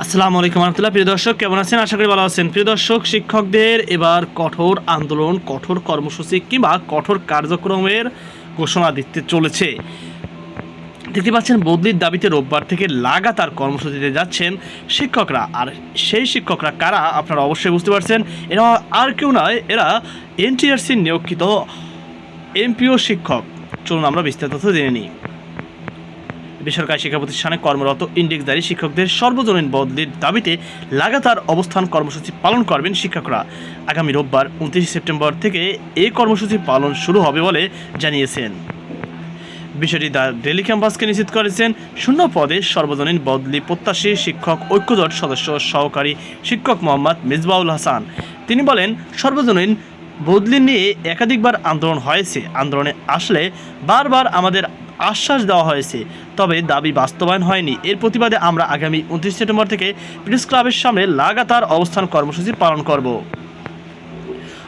আসসালামু আলাইকুম রহমতুল্লাহ। প্রিয় দর্শক, কেমন আছেন? আশা করি ভালো আছেন। প্রিয় দর্শক, শিক্ষকদের এবার কঠোর আন্দোলন, কঠোর কর্মসূচি কিংবা কঠোর কার্যক্রমের ঘোষণা দিতে চলেছে। দেখতে পাচ্ছেন, বদলির দাবিতে রোববার থেকে লাগাতার কর্মসূচিতে যাচ্ছেন শিক্ষকরা। আর সেই শিক্ষকরা কারা, আপনারা অবশ্যই বুঝতে পারছেন। এরা আর কেউ নয়, এরা এনটিআরসি নিয়োগিত এমপিও শিক্ষক। চলুন আমরা বিস্তারিত জেনে নিই। বেসরকারি শিক্ষা প্রতিষ্ঠানে কর্মরত ইন্ডেক্সধারী শিক্ষকদের সর্বজনীন বদলির দাবিতে লাগাতার অবস্থান কর্মসূচি পালন করবেন শিক্ষকরা। আগামী রোববার উনত্রিশে সেপ্টেম্বর থেকে এই কর্মসূচি পালন শুরু হবে বলে জানিয়েছেন। বিষয়টি দ্য ডেলি ক্যাম্পাসকে নিশ্চিত করেছেন, শূন্য পদে সর্বজনীন বদলি প্রত্যাশী শিক্ষক, ঐক্যজোট সদস্য সহকারী শিক্ষক মোহাম্মদ মিসবাউল হাসান। তিনি বলেন, সর্বজনীন বদলি নিয়ে একাধিকবার আন্দোলন হয়েছে। আন্দোলনে আসলে বারবার আমাদের আশ্বাস দেওয়া হয়েছে। তবে দাবি বাস্তবায়ন হয়নি। এর প্রতিবাদে আমরা আগামী উনত্রিশ সেপ্টেম্বর থেকে প্রেস ক্লাবের সামনে লাগাতার অবস্থান কর্মসূচি পালন করব।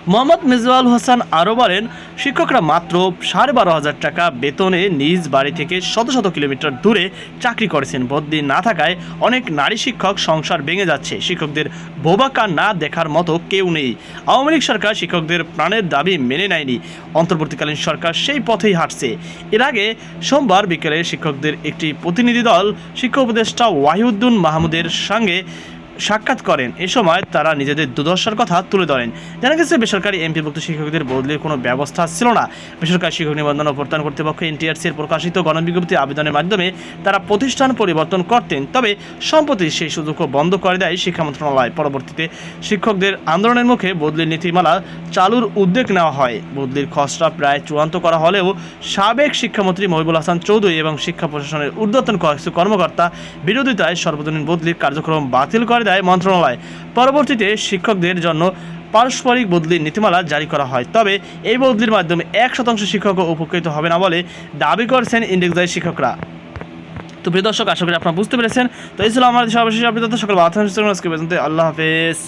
মোহাম্মদ মেজবাউল হাসান আরও বলেন, শিক্ষকরা মাত্র সাড়ে বারো হাজার টাকা বেতনে নিজ বাড়ি থেকে শত শত কিলোমিটার দূরে চাকরি করেছেন। বদলি না থাকায় অনেক নারী শিক্ষক সংসার ভেঙে যাচ্ছে। শিক্ষকদের বোবা না দেখার মতো কেউ নেই। আওয়ামী লীগ সরকার শিক্ষকদের প্রাণের দাবি মেনে নেয়নি। অন্তর্বর্তীকালীন সরকার সেই পথেই হাঁটছে। এর আগে সোমবার বিকেলে শিক্ষকদের একটি প্রতিনিধি দল শিক্ষক উপদেষ্টা ওয়াহিউদ্দিন মাহমুদের সঙ্গে সাক্ষাৎ করেন। এ সময় তারা নিজেদের দুর্দশার কথা তুলে ধরেন। জানা গেছে, বেসরকারি এমপিভুক্ত শিক্ষকদের বদলির কোনো ব্যবস্থা ছিল না। বেসরকারি শিক্ষক নিবন্ধন ও প্রত্যয়ন কর্তৃপক্ষ এনটিআরসি এর প্রকাশিত গণবিজ্ঞপ্তি আবেদনের মাধ্যমে তারা প্রতিষ্ঠান পরিবর্তন করতেন। তবে সম্প্রতি সেই সুযোগ বন্ধ করে দেয় শিক্ষা মন্ত্রণালয়। পরবর্তীতে শিক্ষকদের আন্দোলনের মুখে বদলির নীতিমালা চালুর উদ্যোগ নেওয়া হয়। বদলির খসড়া প্রায় চূড়ান্ত করা হলেও সাবেক শিক্ষামন্ত্রী মহিবুল হাসান চৌধুরী এবং শিক্ষা প্রশাসনের ঊর্ধ্বতন কিছু কর্মকর্তা বিরোধিতায় সর্বজনীন বদলির কার্যক্রম বাতিল করে দেয় মন্ত্রণালয়। পরবর্তীতে শিক্ষকদের জন্য পারস্পরিক বদলির নীতিমালা জারি করা হয়। তবে এই বদলির মাধ্যমে এক শতাংশ শিক্ষকও উপকৃত হবে না বলে দাবি করছেন ইন্ডেক্সদায়ী শিক্ষকরা। তো প্রিয় দর্শক, আশা করি আপনারা বুঝতে পেরেছেন। তো এই ছিল আমাদের সর্বশেষ আপনি সকল আল্লাহ হাফেজ।